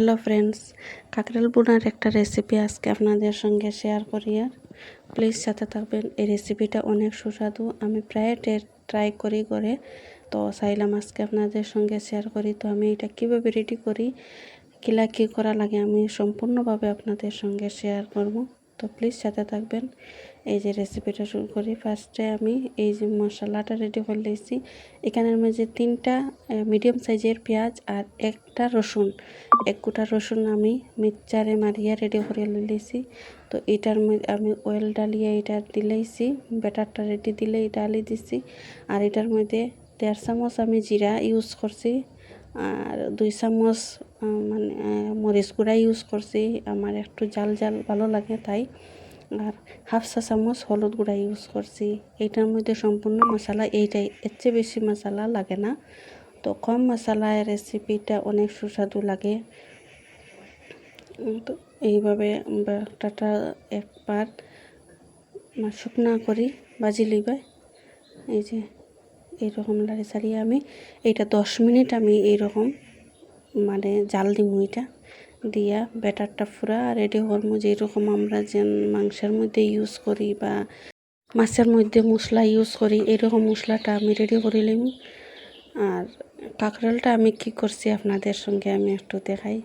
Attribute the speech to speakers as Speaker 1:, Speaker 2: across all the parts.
Speaker 1: Hello friends Kakrail বোনার একটা recipe আজকে আপনাদের সঙ্গে শেয়ার করি আর। প্লিজ সাথে থাকবেন, এই রেসিপিটা অনেক সুস্বাদু। আমি প্রায় ট্রাই করি করে। তো চাইলাম আজকে আপনাদের সঙ্গে শেয়ার করি। তো আমি এটা কীভাবে রেডি করি, কিলা কী করা লাগে আমি সম্পূর্ণভাবে আপনাদের সঙ্গে শেয়ার করব। তো প্লিজ সাথে থাকবেন। এই যে রেসিপিটা শুরু করি। ফার্স্টে আমি এই যে মশলাটা রেডি করে নিয়েছি। এখানের মধ্যে তিনটা মিডিয়াম সাইজের পেঁয়াজ আর একটা রসুন। এক কুটা রসুন আমি মিক্সচারে মারিয়া রেডি করে লিয়েছি তো এটার মধ্যে আমি অয়েল ডালিয়ে এটা দিলেইছি। ব্যাটারটা রেডি দিলে ডালি দিছি। আর এটার মধ্যে দেড় চামচ আমি জিরা ইউজ করছি। আর দুই চামচ মানে মরিচ গুঁড়া ইউজ করছি আমার একটু জাল জাল ভালো লাগে তাই। আর হাফ চা চামচ হলুদ গুঁড়া ইউজ করছি এইটার মধ্যে সম্পূর্ণ মশলা এইটাই এর চেয়ে বেশি মশলা লাগে না। তো কম মশলায় রেসিপিটা অনেক সুস্বাদু লাগে। তো এইভাবে টাটা একবার শুকনা করি, বাজি লিবাই এই যে, এইরকম লাড়ি সারিয়ে আমি, এইটা দশ মিনিট আমি এইরকম মানে জাল দিমু এটা। দিয়া ব্যাটারটা পুরা রেডি হরমু যেরকম আমরা যে মাংসের মধ্যে ইউজ করি বা মাছের মধ্যে মশলা ইউজ করি, এরকম মশলাটা আমি রেডি করে লিম আর কাঁকড়ালটা আমি কি করছি আপনাদের সঙ্গে আমি একটু দেখাই।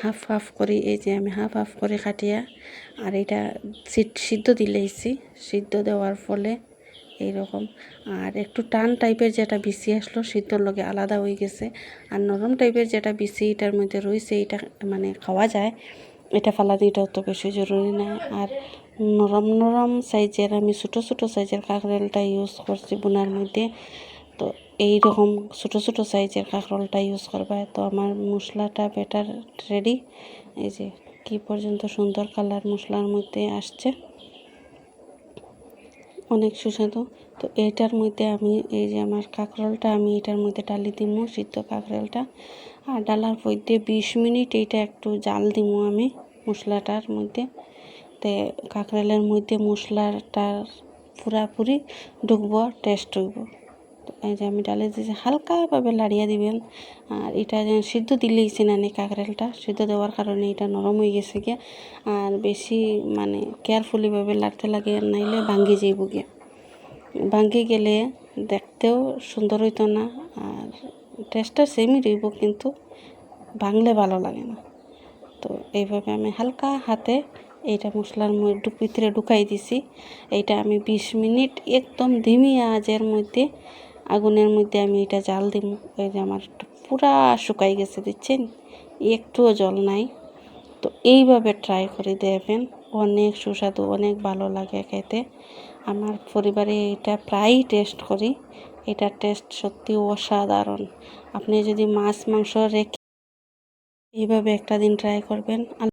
Speaker 1: হাফ হাফ করি, এই যে আমি হাফ হাফ করে কাটিয়া, আর এটা সিদ্ধ দিলেইছি। সিদ্ধ দেওয়ার ফলে এইরকম। আর একটু টান টাইপের যেটা বিসি আসলো, সিদ্ধর লগে আলাদা হয়ে গেছে। আর নরম টাইপের যেটা বিসি এটার মধ্যে রয়েছে, এটা মানে খাওয়া যায়। এটা ফালা দিটা অত বেশি জরুরি না। আর নরম নরম সাইজের, আমি ছোটো ছোটো সাইজের কাঁকরেলটা ইউজ করছি বোনার মধ্যে। তো এই রকম ছোটো ছোটো সাইজের কাঁকরোলটা ইউজ করবা। তো আমার মশলাটা বেটার রেডি এই যে, কি পর্যন্ত সুন্দর কালার মশলার মধ্যে আসছে। অনেক সুস্বাদু। তো এটার মধ্যে আমি এই যে আমার কাঁকরোলটা, আমি এটার মধ্যে ডালি দিব সিদ্ধ কাঁকরোলটা। আর ডালার মধ্যে বিশ মিনিট এইটা একটু জাল দিব আমি মশলাটার মধ্যে। তে কাঁকরোলের মধ্যে মশলাটার পুরাপুরি ঢুকবো টেস্ট হইব এই যে আমি ডালে দিয়েছি হালকাভাবে লাড়িয়ে দিবেন, আর এটা সিদ্ধ দিলেইছি না কাঁকরেলটা সিদ্ধ দেওয়ার কারণে এটা নরম হয়ে গেছে গিয়ে, আর বেশি মানে কেয়ারফুলিভাবে লাড়তে লাগে নাইলে ভাঙ্গি যাইব গিয়ে। ভাঙ্গি গেলে দেখতেও সুন্দর হইতো না, আর টেস্টটা সেমই রইব, কিন্তু ভাঙলে ভালো লাগে না। তো এইভাবে আমি হালকা হাতে এইটা মশলার ভিতরে ঢুকাই দিছি। এইটা আমি বিশ মিনিট একদম ধিমি আজের মধ্যে আগুনের মধ্যে আমি এটা জাল দিব। এই যে আমার পুরা শুকাই গেছে দিচ্ছেন একটুও জল নাই। তো এইভাবে ট্রাই করে দেবেন অনেক সুস্বাদু, অনেক ভালো লাগে খেতে। আমার পরিবারে এটা প্রায়ই টেস্ট করি। এটার টেস্ট সত্যি অসাধারণ। আপনি যদি মাছ, মাংস রেখে এইভাবে একটা দিন ট্রাই করবেন